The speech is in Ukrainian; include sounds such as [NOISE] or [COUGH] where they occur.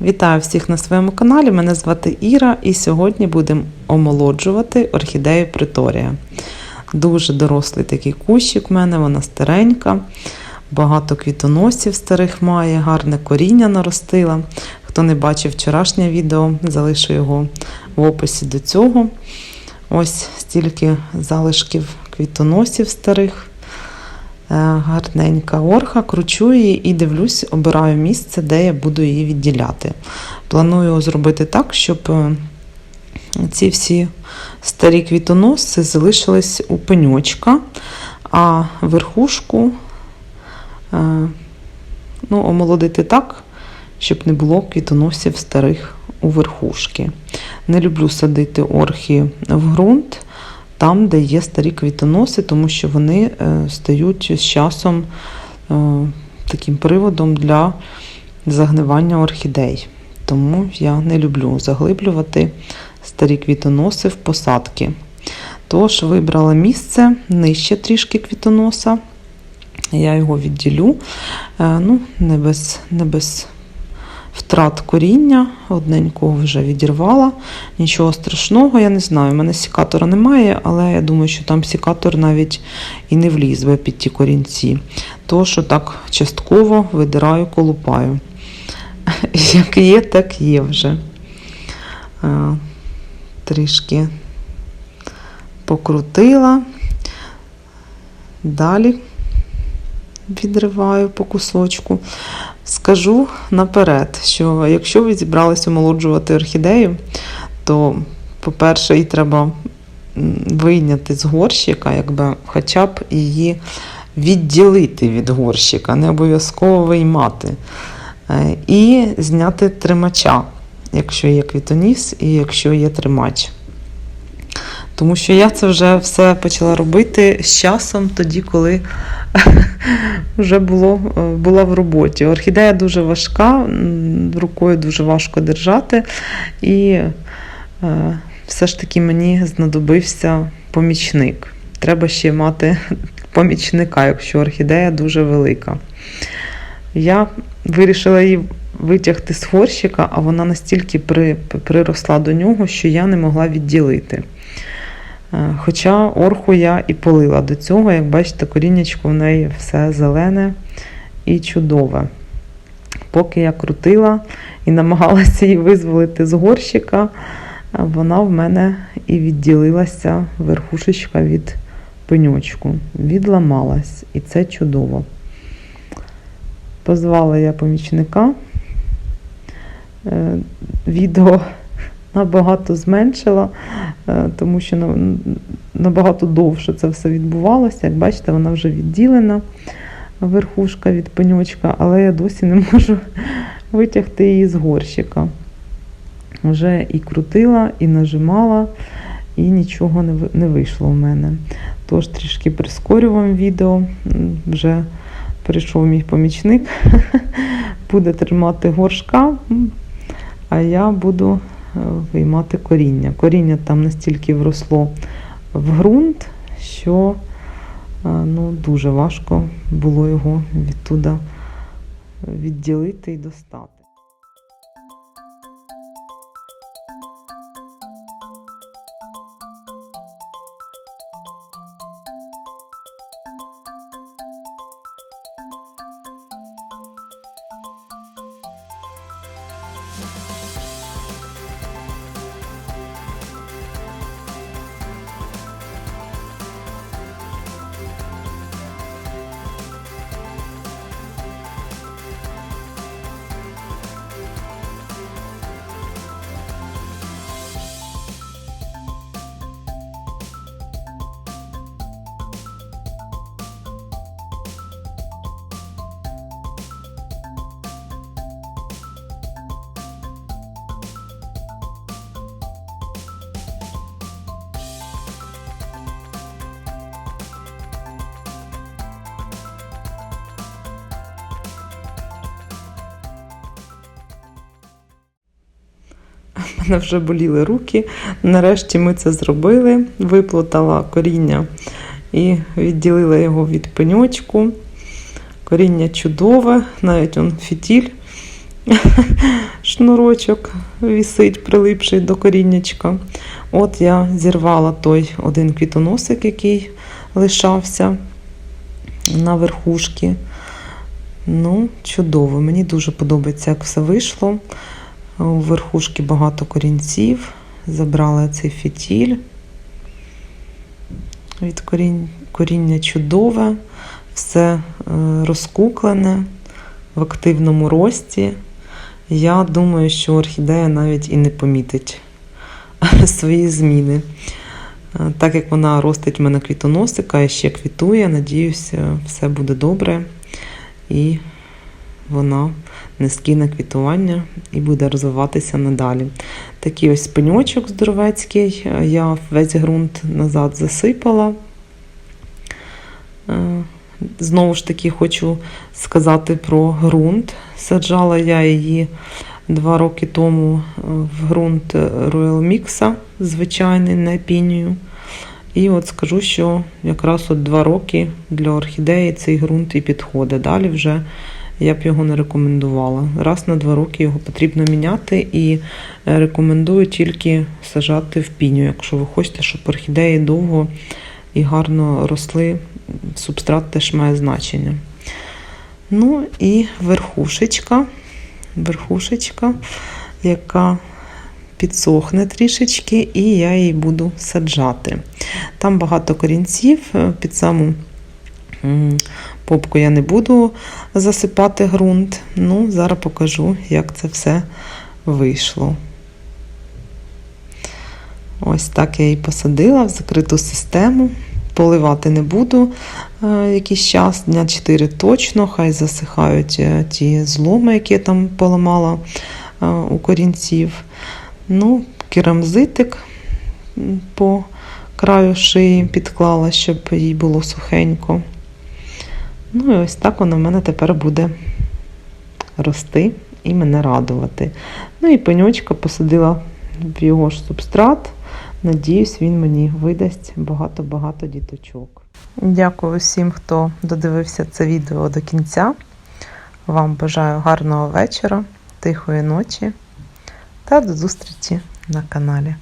Вітаю всіх на своєму каналі. Мене звати Іра, і сьогодні будемо омолоджувати орхідею Приторія. Дуже дорослий такий кущик в мене, вона старенька, багато квітоносів старих має, гарне коріння наростила. Хто не бачив вчорашнє відео, залишу його в описі до цього. Ось стільки залишків квітоносів старих. Е, гарненька орха, кручу її і дивлюсь, обираю місце, де я буду її відділяти. Планую зробити так, щоб е, ці всі старі квітоноси залишились у пеньочка, а верхушку е, ну, омолодити так, щоб не було квітоносів старих у верхушки. Не люблю садити орхи в ґрунт там, де є старі квітоноси, тому що вони е, стають з часом е, таким приводом для загнивання орхідей. Тому я не люблю заглиблювати старі квітоноси в посадки. Тож вибрала місце нижче трішки квітоноса. Я його відділю, е, ну, не без, не без втрат коріння, одненького вже відірвала. Нічого страшного, я не знаю. У мене сікатора немає, але я думаю, що там сікатор навіть і не вліз би під ті корінці. То, що так частково видираю, колупаю. [LAUGHS] Як є, так є вже. Трішки покрутила. Далі відриваю по кусочку. Скажу наперед, що якщо ви зібралися омолоджувати орхідею, то, по-перше, її треба вийняти з горщика, якби хоча б її відділити від горщика, не обов'язково виймати. Е, І зняти тримача, якщо є квітоніс і якщо є тримач. Тому що я це вже все почала робити з часом, тоді, коли [LAUGHS] вже було, була в роботі. Орхідея дуже важка, рукою дуже важко держати. І е, все ж таки мені знадобився помічник. Треба ще мати [LAUGHS] помічника, якщо орхідея дуже велика. Я вирішила її витягти з горщика, а вона настільки при, приросла до нього, що я не могла відділити. Хоча орху я і полила до цього, як бачите, коріннячко в неї все зелене і чудове. Поки я крутила і намагалася її визволити з горщика, вона в мене і відділилася верхушечка від пеньочку, відламалась, і це чудово. Позвала я помічника, відео набагато зменшила, е, тому що набагато довше це все відбувалося. Як бачите, вона вже відділена верхушка від пеньочка, але я досі не [LAUGHS] можу витягти її з горщика. Вже і крутила, і нажимала, і нічого не вийшло в мене. Тож трішки прискорю вам відео. Вже прийшов мій помічник, [LAUGHS] буде тримати горшка, а я буду виймати коріння. Коріння там настільки вросло в ґрунт, що ну, дуже важко було його відтуда відділити і достати. Мене вже боліли руки. Нарешті ми це зробили, виплутала коріння і відділила його від пеньочку. Коріння чудове, навіть он фітіль, [LAUGHS] шнурочок вісить, прилипший до коріннячка. От я зірвала той один квітоносик, який лишався на верхушці. Ну, чудово. Мені дуже подобається, як все вийшло. У верхушки багато корінців. Забрала цей фітіль. Від корінь, коріння чудове, все е, розкуклене в активному рості. Я думаю, що орхідея навіть і не помітить [LAUGHS] свої зміни. Е, Так як вона ростить в мене квітоносика і ще квітує, надіюся, все буде добре. І вона не скине квітування і буде розвиватися надалі. Такий ось пеньочок здоровецький. е, Я весь ґрунт назад засипала. Е, Знову ж таки, хочу сказати про ґрунт. Саджала я її два роки тому е, в ґрунт Royal Mix, звичайний на пінію. І от скажу, що якраз от два роки для орхідеї цей ґрунт і підходить. Далі вже я б його не рекомендувала. Раз на два роки його потрібно міняти і е, рекомендую тільки сажати в піню, якщо ви хочете, щоб орхідеї довго і гарно росли. Субстрат теж має значення. Ну і верхушечка, верхушечка, яка підсохне трішечки, і я її буду саджати. Там багато корінців, е, під саму попку я не буду засипати ґрунт. Ну, зараз покажу, як це все вийшло. Ось так я її посадила в закриту систему. Поливати не буду е, якийсь час, дня 4 точно, хай засихають е, ті зломи, які я там поламала е, у корінців. Ну, керамзитик по краю шиї підклала, щоб їй було сухенько. Ну і ось так воно в мене тепер буде рости і мене радувати. Ну і пеньочка посадила в його ж субстрат. Надіюсь, він мені видасть багато-багато діточок. Дякую всім, хто додивився це відео до кінця. Вам бажаю гарного вечора, тихої ночі та до зустрічі на каналі.